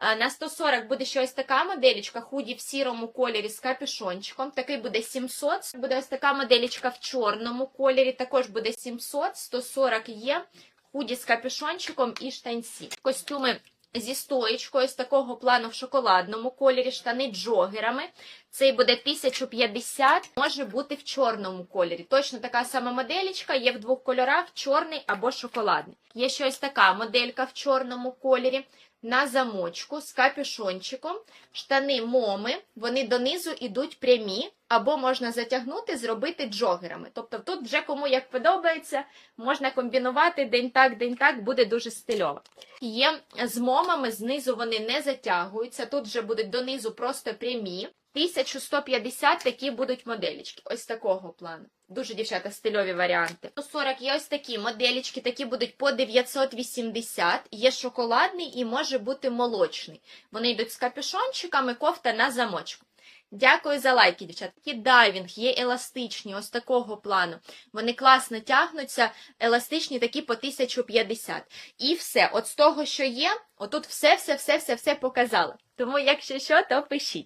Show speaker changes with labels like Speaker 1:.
Speaker 1: На 140 буде ще ось така моделічка, худі в сірому кольорі з капюшончиком. Такий буде 700. Буде ось така моделічка в чорному кольорі, також буде 700, 140 є. Худі з капюшончиком і штанці. Костюми зі стоєчкою з такого плану в шоколадному кольорі, штани джогерами. Цей буде 1050, може бути в чорному кольорі. Точно така сама моделічка, є в двох кольорах: чорний або шоколадний. Є ще ось така моделька в чорному кольорі. На замочку з капюшончиком, штани моми, вони донизу йдуть прямі, або можна затягнути, зробити джогерами. Тобто тут вже кому як подобається, можна комбінувати день так, день так, буде дуже стильово. Є з момами, знизу вони не затягуються, тут вже будуть донизу просто прямі. 1150 такі будуть моделічки, ось такого плану. Дуже дівчата стильові варіанти. 140 є ось такі моделічки, такі будуть по 980. Є шоколадний і може бути молочний. Вони йдуть з капюшончиками, кофта на замочку. Дякую за лайки, дівчата. Такі дайвінг є еластичні, ось такого плану. Вони класно тягнуться, еластичні такі по 1050. І все, от з того, що є, отут все, все, все, все, все показала. Тому, якщо що, то пишіть.